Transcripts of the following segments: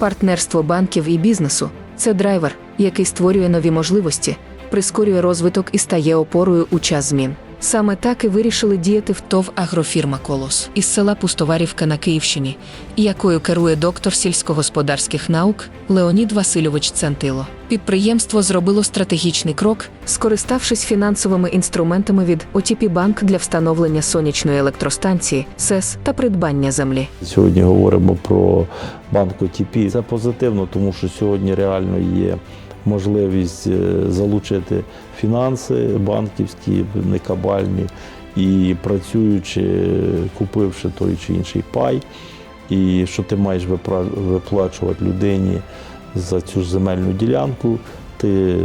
Партнерство банків і бізнесу це драйвер, який створює нові можливості, прискорює розвиток і стає опорою у час змін. Саме так і вирішили діяти в ТОВ агрофірма Колос із села Пустоварівка на Київщині, якою керує доктор сільськогосподарських наук Леонід Васильович Центило. Підприємство зробило стратегічний крок, скориставшись фінансовими інструментами від OTP Банк для встановлення сонячної електростанції, СЕС та придбання землі. Сьогодні говоримо про банк ОТП. Це позитивно, тому що сьогодні реально є можливість е, залучити фінанси банківські, не кабальні, і працюючи, купивши той чи інший пай, і що ти маєш виплачувати людині за цю ж земельну ділянку, ти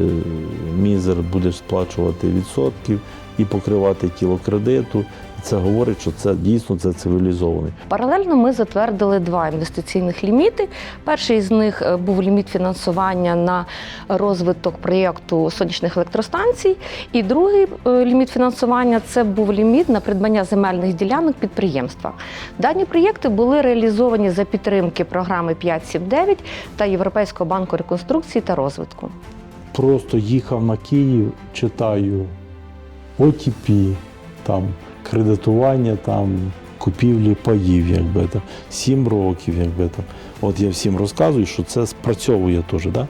мізер будеш сплачувати відсотків і покривати тіло кредиту. Це говорить, що це дійсно це цивілізований. Паралельно ми затвердили два інвестиційних ліміти. Перший з них е, був ліміт фінансування на розвиток проєкту сонячних електростанцій. І другий е, ліміт фінансування це був ліміт на придбання земельних ділянок підприємства. Дані проєкти були реалізовані за підтримки програми 5.7.9 та Європейського банку реконструкції та розвитку. Просто їхав на Київ, читаю ОТП, там кредитування, там купівлі паїв, якби там, сім років, якби там. От я всім розказую, що це спрацьовує теж, да?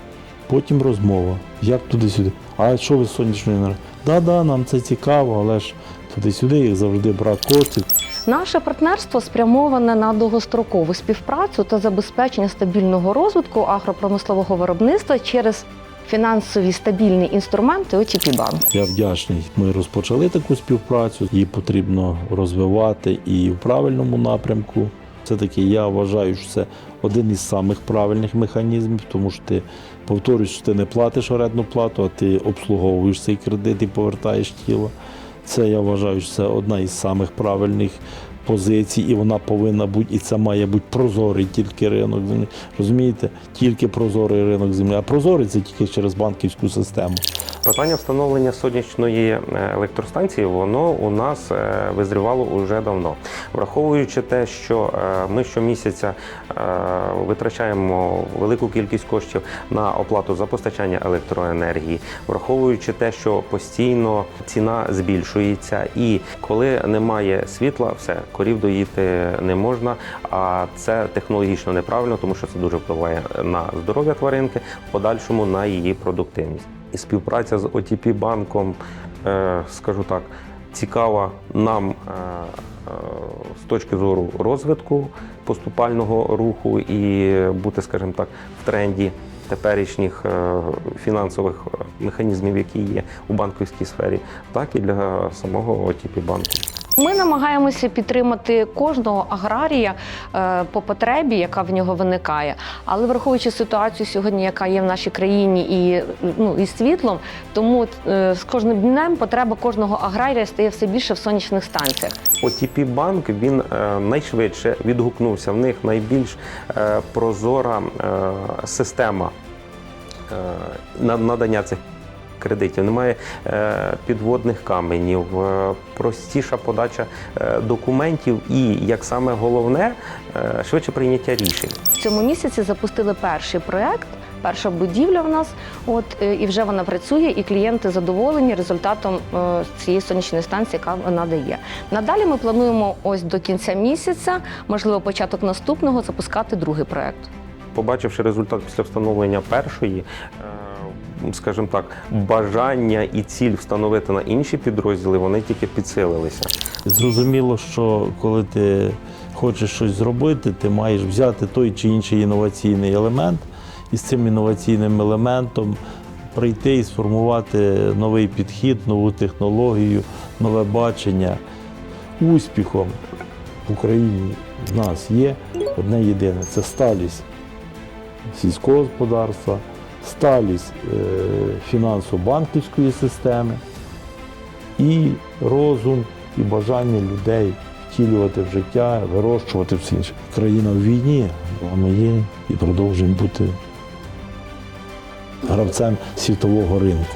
Потім розмова. Як туди-сюди? А що ви з сонячної енергії? Да-да, нам це цікаво, але ж туди-сюди, як завжди, брак коштів. Наше партнерство спрямоване на довгострокову співпрацю та забезпечення стабільного розвитку агропромислового виробництва через фінансові стабільні інструменти OTP банку. Я вдячний. Ми розпочали таку співпрацю, її потрібно розвивати і в правильному напрямку. Все-таки я вважаю, що це один із самих правильних механізмів, тому що ти повторюсь, що ти не платиш орендну плату, а ти обслуговуєш цей кредит і повертаєш тіло. Це я вважаю, що це одна із самих правильних позицій, і вона повинна бути, і це має бути прозорий тільки ринок землі. Розумієте? Тільки прозорий ринок землі. А прозорий це тільки через банківську систему. Питання встановлення сонячної е, електростанції воно у нас е, визрівало уже давно, враховуючи те, що е, ми щомісяця витрачаємо велику кількість коштів на оплату за постачання електроенергії, враховуючи те, що постійно ціна збільшується, і коли немає світла, все корів доїти не можна. А це технологічно неправильно, тому що це дуже впливає на здоров'я тваринки, в подальшому на її продуктивність. І співпраця з OTP банком, е, скажу так, цікава нам е, е, з точки зору розвитку поступального руху і бути, скажімо так, в тренді теперішніх фінансових механізмів, які є у банківській сфері, так і для самого OTP банку. Ми намагаємося підтримати кожного аграрія е, по потребі, яка в нього виникає. Але враховуючи ситуацію сьогодні, яка є в нашій країні, і ну і світлом, тому е, з кожним днем потреба кожного аграрія стає все більше в сонячних станціях. OTP банк він е, найшвидше відгукнувся. В них найбільш прозора система на- надання цих кредитів. Немає е, підводних каменів, е, простіша подача е, документів і, як саме головне, швидше прийняття рішень. В цьому місяці запустили перший проект. Перша будівля в нас, от і вже вона працює, і клієнти задоволені результатом цієї сонячної станції, яка вона дає. Надалі ми плануємо ось до кінця місяця, можливо, початок наступного, запускати другий проект. Побачивши результат після встановлення першої, скажімо так, бажання і ціль встановити на інші підрозділи, вони тільки підсилилися. Зрозуміло, що коли ти хочеш щось зробити, ти маєш взяти той чи інший інноваційний елемент і з цим інноваційним елементом прийти і сформувати новий підхід, нову технологію, нове бачення. Успіхом в Україні в нас є одне єдине це сталість сільського господарства, сталість е, фінансово-банківської системи і розум, і бажання людей втілювати в життя, вирощувати все інше. Країна в війні, а ми є і продовжуємо бути гравцем світового ринку.